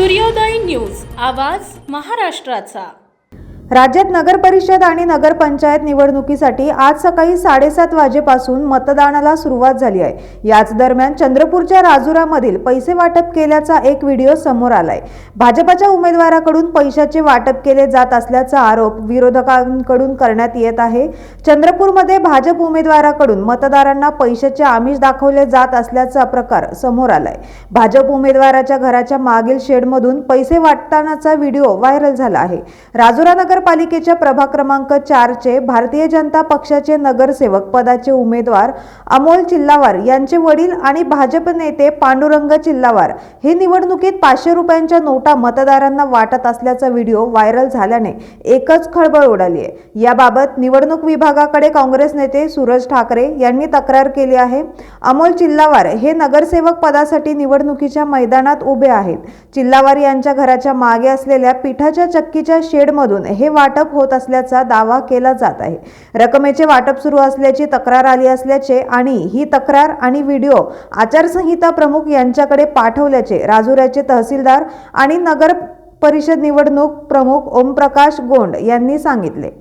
सूर्योदय न्यूज आवाज महाराष्ट्राचा. राज्यात नगर परिषद आणि नगरपंचायत निवडणुकीसाठी आज सकाळी साडेसात वाजेपासून मतदानाला सुरुवात झाली आहे. याच दरम्यान चंद्रपूरच्या राजुरामधील पैसे वाटप केल्याचा एक व्हिडिओ समोर आलाय. भाजपाच्या उमेदवाराकडून पैशाचे वाटप केले जात असल्याचा आरोप विरोधकांकडून करण्यात येत आहे. चंद्रपूरमध्ये भाजप उमेदवाराकडून मतदारांना पैशाचे आमिष दाखवले जात असल्याचा प्रकार समोर आलाय. भाजप उमेदवाराच्या घराच्या मागील शेडमधून पैसे वाटतानाचा व्हिडिओ व्हायरल झाला आहे. राजुरा नगर नगरपालिकेच्या प्रभाग क्रमांक चारचे भारतीय जनता पक्षाचे नगरसेवक पदाचे उमेदवार अमोल चिल्लावार यांचे वडील आणि भाजप नेते पांडुरंग चिल्लावार हे निवडणुकीत पाचशे रुपयांच्या नोटा मतदारांना वाटत असल्याचा व्हिडिओ व्हायरल झाल्याने एकच खळबळ उडाली आहे. याबाबत निवडणूक विभागाकडे काँग्रेस नेते सूरज ठाकरे यांनी तक्रार केली आहे. अमोल चिल्लावार हे नगरसेवक पदासाठी निवडणुकीच्या मैदानात उभे आहेत. चिल्लावार यांच्या घराच्या मागे असलेल्या पिठाच्या चक्कीच्या शेडमधून हे वाटप होत असल्याचा दावा केला जात आहे. रकमेचे वाटप सुरू असल्याची तक्रार आली असल्याचे आणि ही तक्रार आणि व्हिडिओ आचारसंहिता प्रमुख यांच्याकडे पाठवल्याचे राजुऱ्याचे तहसीलदार आणि नगर परिषद निवडणूक प्रमुख ओमप्रकाश गोंड यांनी सांगितले.